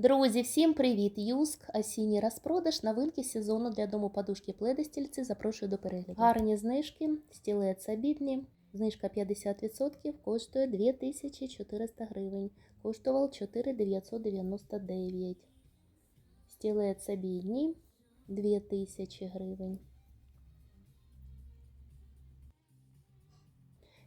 Друзі, всім привіт! Юск, осінній розпродаж, новинки сезону для дому подушки пледи стільці. Запрошую до перегляду. Гарні знижки, стілець обідні. Знижка 50% коштує 2400 гривень. Коштував 4999. Стілець обідній 2000 гривень.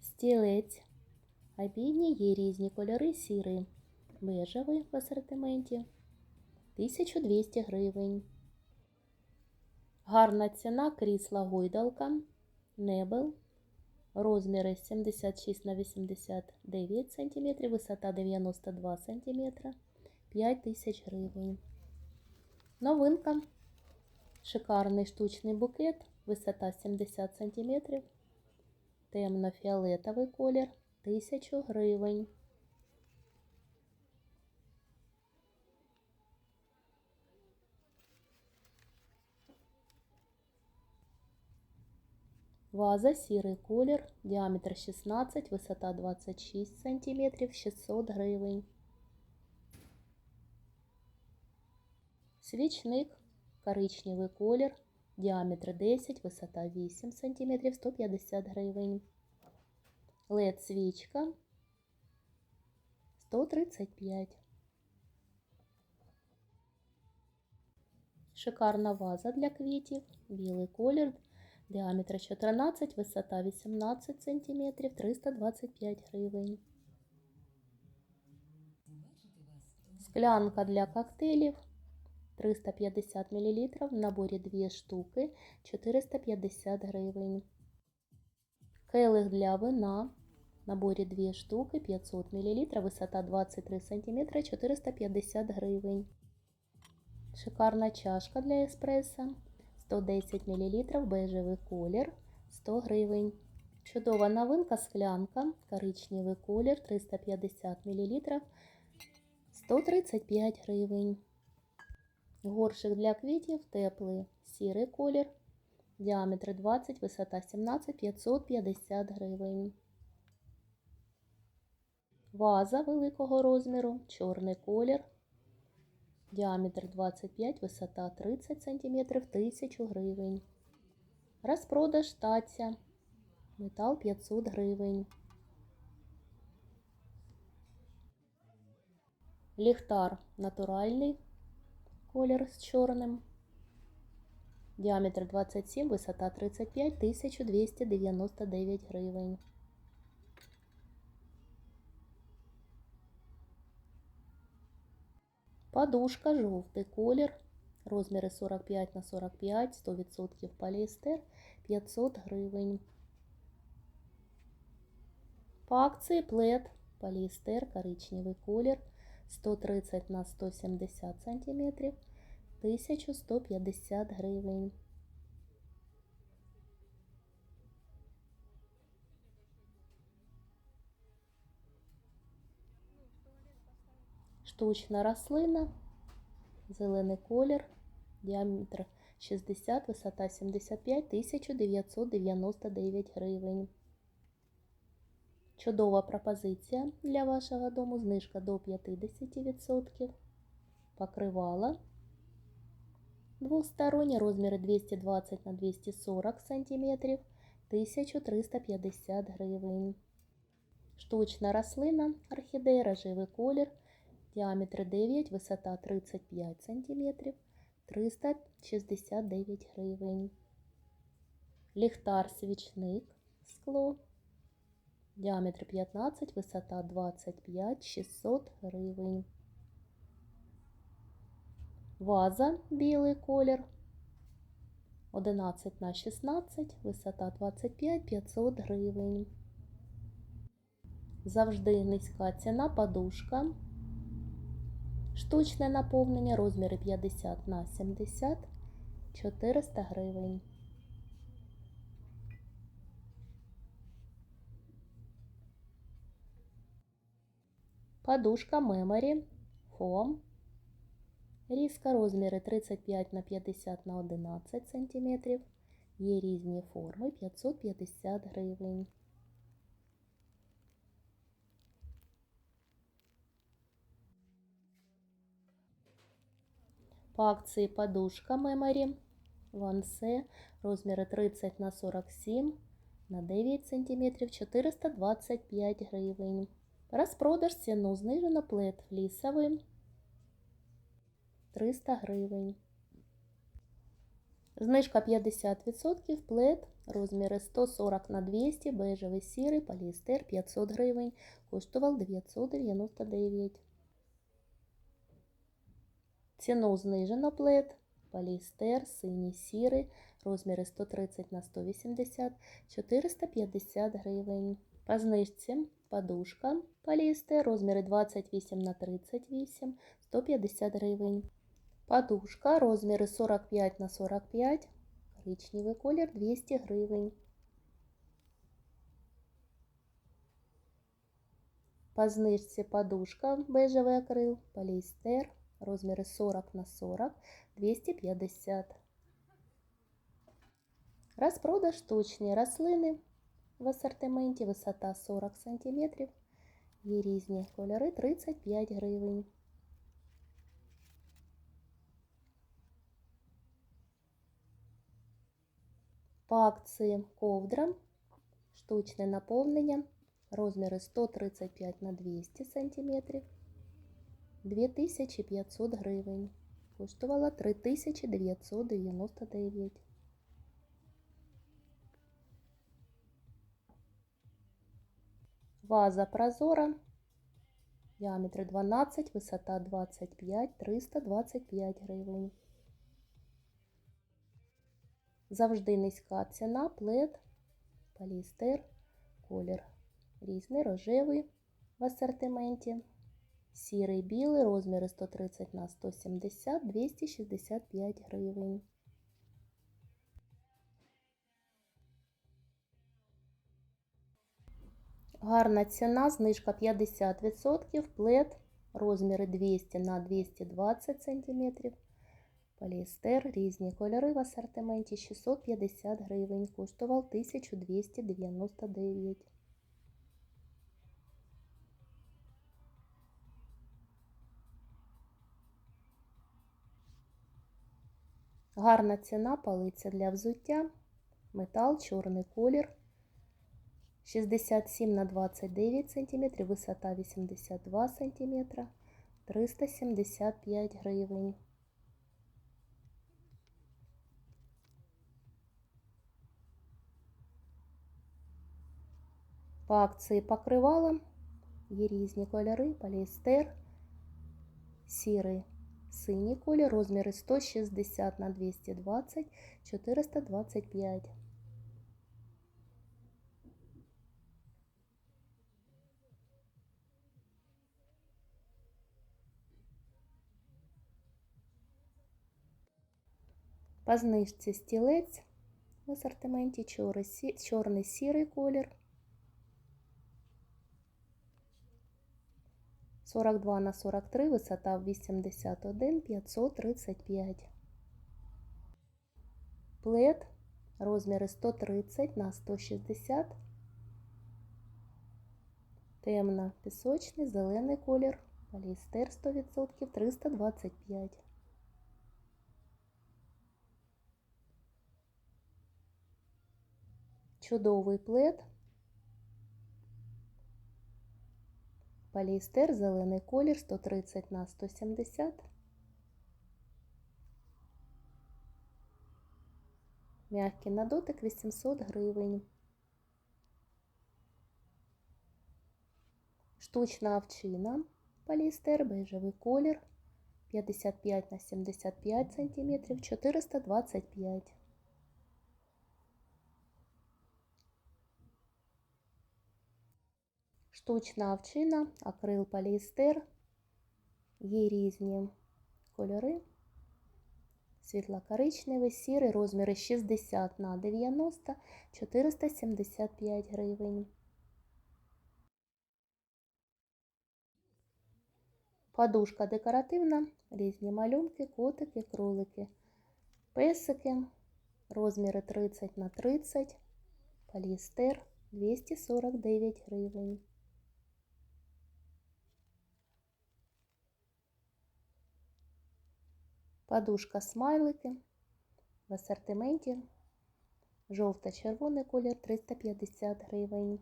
Стілець обідній є різні кольори сірий бежевий в асортименті 1200 гривень. Гарна ціна крісла гойдалка Небел. Розміри 76 на 89 см, висота 92 см, 5000 гривень. Новинка. Шикарний штучний букет, висота 70 см, темно-фіолетовий колір 1000 гривень. Ваза сірий колір, діаметр 16, висота 26 см, 600 гривень. Свічник, коричневий колір, діаметр 10, висота 8 см, 150 гривень. LED свічка 135. Шикарна ваза для квітів, білий колір Діаметр 14, висота 18 см, 325 гривень. Склянка для коктейлів 350 мл. В наборі 2 штуки 450 гривень. Келих для вина. В наборі 2 штуки 500 мл. Висота 23 см, 450 гривень. Шикарна чашка для еспресо. 110 мл бежевий колір 100 гривень. Чудова новинка склянка, коричневий колір 350 мл 135 гривень. Горшик для квітів теплий, сірий колір, діаметр 20, висота 17, 550 гривень. Ваза великого розміру, чорний колір Діаметр 25, висота 30 см, 1000 гривень. Розпродаж таця. Метал 500 гривень. Ліхтар натуральний колір з чорним. Діаметр 27, висота 35, 1299 гривень. Подушка жовтий колір. Розміри 45 на 45, 100% поліестер 500 гривень. По акції плед поліестер коричневий колір 130 на 170 см 1150 гривень. Штучна рослина, зелений колір, діаметр 60, висота 75, 1999 гривень. Чудова пропозиція для вашого дому. Знижка до 50%. Покривала. Двосторонні розміри 220 на 240 см 1350 гривень. Штучна рослина, орхідея, рожевий колір Діаметр 9, висота 35 см, 369 гривень. Ліхтар свічник скло. Діаметр 15, висота 25, 600 гривень. Ваза білий колір. 11 на 16, висота 25, 500 гривень. Завжди низька ціна подушка. Штучне наповнення розміри 50 на 70 400 гривень. Подушка Memory Foam. Різка розміри 35 на 50 на 11 см. Є різні форми 550 гривень. По акції подушка Memory Вансе розміри 30 на 47 на 9 см 425 гривень. Розпродаж ціну знижено плед флісовий 300 гривень. Знижка 50%, плед, розміри 140 на 200, бежевий сірий, поліестер 500 гривень, коштував 999. Ціну знижено плед, поліестер, синій сірий, розміри 130 на 180, 450 гривень. По знижці подушка поліестер, розміри 28 на 38, 150 гривень. Подушка, розміри 45 на 45, коричневий колір 200 гривень. По знижці подушка бежевий акрил, поліестер, розміри 40 на 40, 250. Розпродаж штучні рослини в асортименті, висота 40 см, є різні кольори 35 гривень. По акції ковдра, штучне наповнення, розміри 135 на 200 см, 2500 гривень. Коштувала 3999. Ваза прозора, діаметр 12, висота 25, 325 гривень. Завжди низька ціна, плед, поліестер, колір різний, рожевий в асортименті, сірий білий, розміри 130 на 170, 265 гривень. Гарна ціна, знижка 50%, плед, розміри 200 на 220 см. Поліестер, різні кольори в асортименті 650 гривень, коштував 1299. Гарна ціна палиця для взуття, метал, чорний колір. 67 на 29 см, висота 82 см, 375 гривень. По акції покривала є різні кольори, поліестер, сірий, синій колір, розміри 160 на 220, 425. По знижці стілець в асортименті чорний сірий колір. 42 на 43, висота 81, 535. Плед, розміри 130 на 160. Темно пісочний, зелений колір, поліестер 100%, 325. Чудовий плед. Поліестер, зелений колір 130 на 170. Мягкий на дотик 800 гривень. Штучна овчина, поліестер, бежевий колір 55 на 75 см, 425 Штучна овчина, акрил поліестер. Є різні кольори. Світло-коричневий, сірий, розміри 60 на 90, 475 гривень. Подушка декоративна, різні малюнки, котики, кролики, песики, розміри 30 на 30, поліестер 249 гривень. Подушка смайлики в асортименті. Жовта-червоний колір 350 гривень.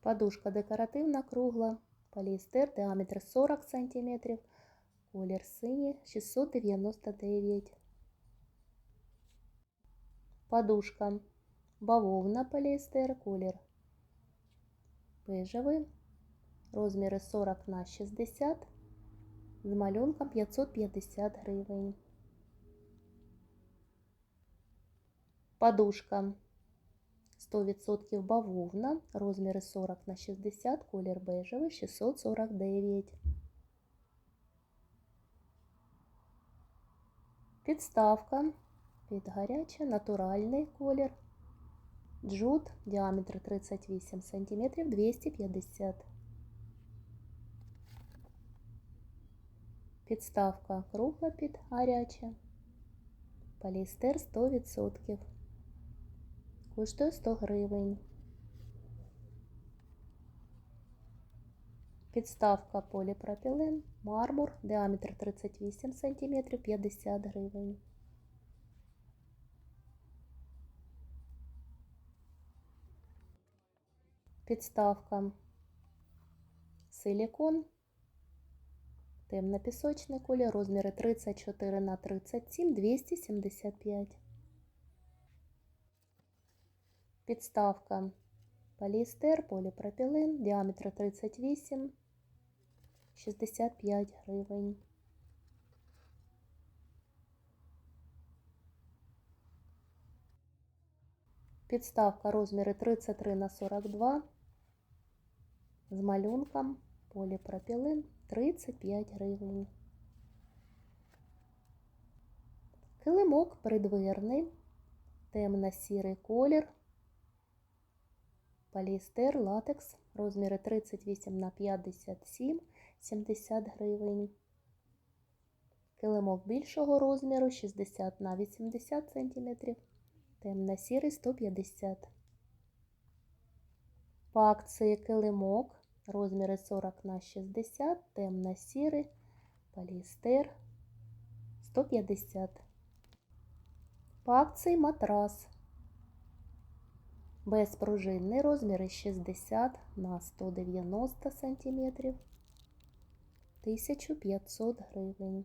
Подушка декоративна кругла, поліестер, діаметр 40 см, колір синій 699. Подушка бавовна поліестер, колір бежевий, розміри 40 на 60, з малюнком 550 гривень. Подушка. 100% бавовна, розміри 40 на 60, колір бежевий. 649. Підставка. Під гаряче, натуральний колір. Джут, діаметр 38 см, 250. Підставка кругла під гаряче. Поліестер 100%. Коштує 100 гривень. Підставка поліпропілен, мармур, діаметр 38 см, 50 гривень. Підставка силікон, темно-пісочний колір, розміри 34 на 37, 275. Підставка поліестер, поліпропілен, діаметр 38, 65 гривень. Підставка розміри 33 на 42 з малюнком поліпропілен 35 гривень. Килимок придвірний, темно-сірий колір, поліестер, латекс, розміри 38 на 57, 70 гривень. Килимок більшого розміру 60 на 80 см, темно-сірий 150 По акції килимок, розміри 40 на 60, темно-сірий, поліестер 150 По акції матрас. Безпружинний розміри 60 на 190 см 1500 гривень.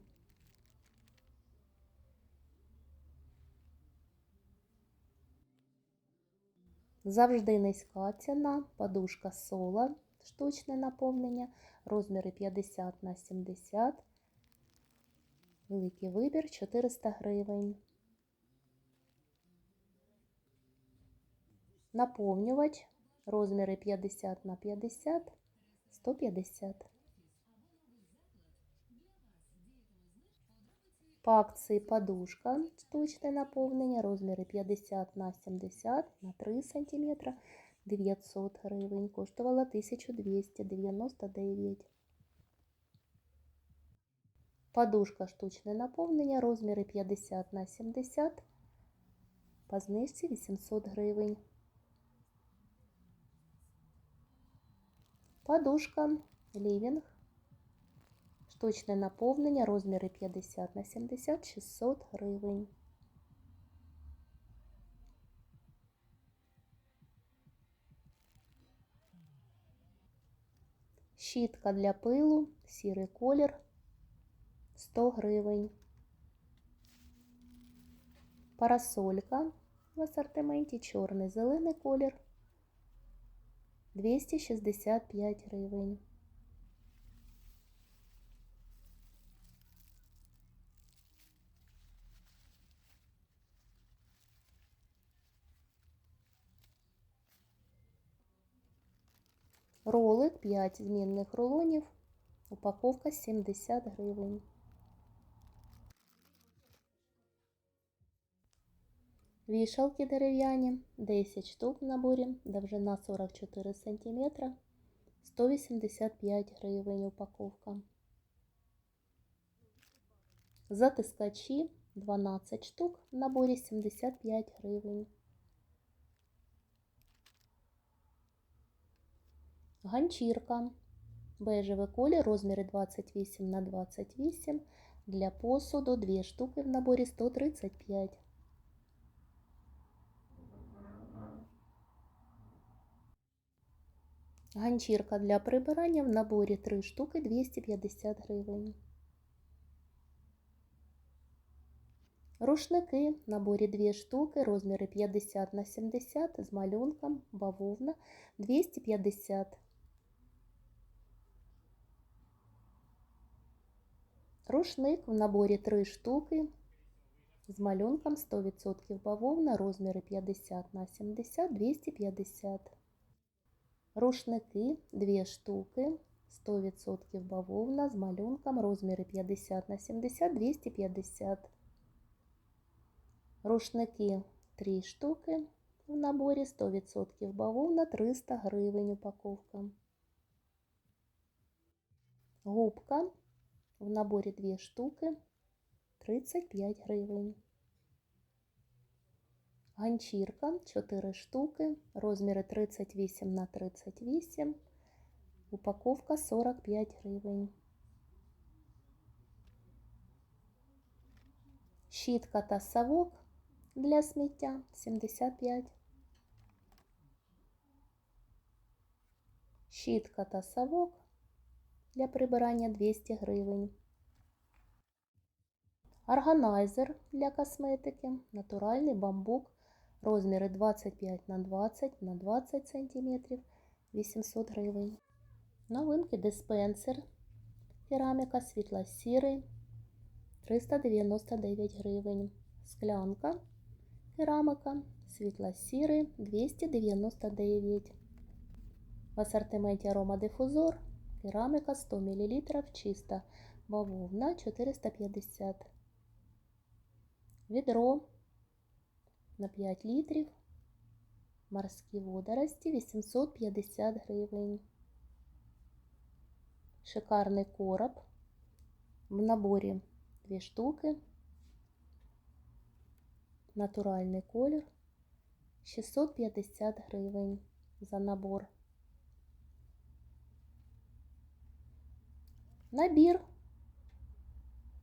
Завжди низька ціна, подушка сола, штучне наповнення, розміри 50 на 70, великий вибір 400 гривень. Наповнювач, розміри 50 на 50, 150. По акції подушка, штучне наповнення, розміри 50 на 70 на 3 см, 900 гривень, коштувала 1299. Подушка штучне наповнення, розміри 50 на 70, по знижці 800 гривень. Подушка лівінг. Штучне наповнення, розміри 50 на 70, 600 гривень. Щітка для пилу, сірий колір 100 гривень. Парасолька в асортименті чорний зелений колір 265 гривень. Ролик 5 змінних рулонів. Упаковка 70 гривень. Вішалки дерев'яні 10 штук в наборі, довжина 44 см, 185 гривень упаковка. Затискачі 12 штук в наборі 75 гривень. Ганчірка. Бежевий колір, розміри 28 на 28. Для посуду 2 штуки в наборі 135. Ганчірка для прибирання в наборі 3 штуки 250 гривень. Рушники в наборі 2 штуки, розміри 50 на 70 з малюнком, бавовна 250. Рушник в наборі 3 штуки з малюнком 100% бавовна, розміри 50 на 70 250. Рушники 2 штуки, 100% бавовна з малюнком, розміри 50 на 70 250. Рушники 3 штуки в наборі 100% бавовна 300 гривень упаковка. Губка в наборі 2 штуки 35 гривень. Ганчірка 4 штуки, розміри 38 на 38, упаковка 45 гривень. Щітка та совок для сміття 75. Щітка та совок для прибирання 200 гривень. Органайзер для косметики, натуральний бамбук, розміри 25 на 20 на 20 см, 800 гривень. Новинки диспенсер, кераміка світло-сірий, 399 гривень. Склянка, керамика, світло-сірий, 299. В асортименті аромадифузор, кераміка 100 мл, чиста бавовна 450 Відро на 5 літрів. Морські водорості 850 гривень. Шикарний короб. В наборі 2 штуки. Натуральний колір 650 гривень за набор. Набір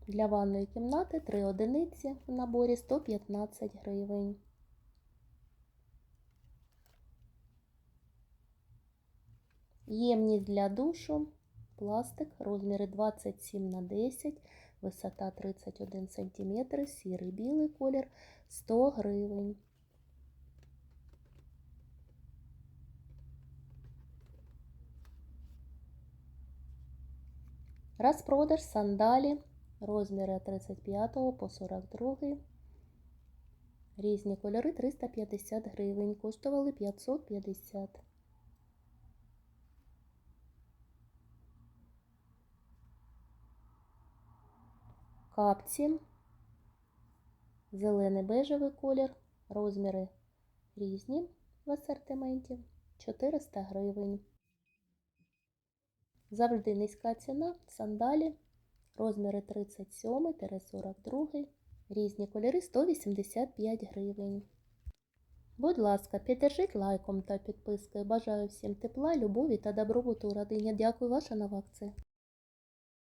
для ванної кімнати 3 одиниці в наборі 115 гривень. Ємність для душу, пластик, розміри 27 на 10, висота 31 см, сірий білий колір 100 гривень. Розпродаж сандалі розміри 35 по 42. Різні кольори 350 гривень. Коштували 550. Капці. Зелений бежевий колір. Розміри різні в асортименті 400 гривень. Завжди низька ціна. Сандалі. Розміри 37-42, різні кольори 185 гривень. Будь ласка, піддержіть лайком та підпискою. Бажаю всім тепла, любові та добробуту у родині. Дякую, ваша нова акція.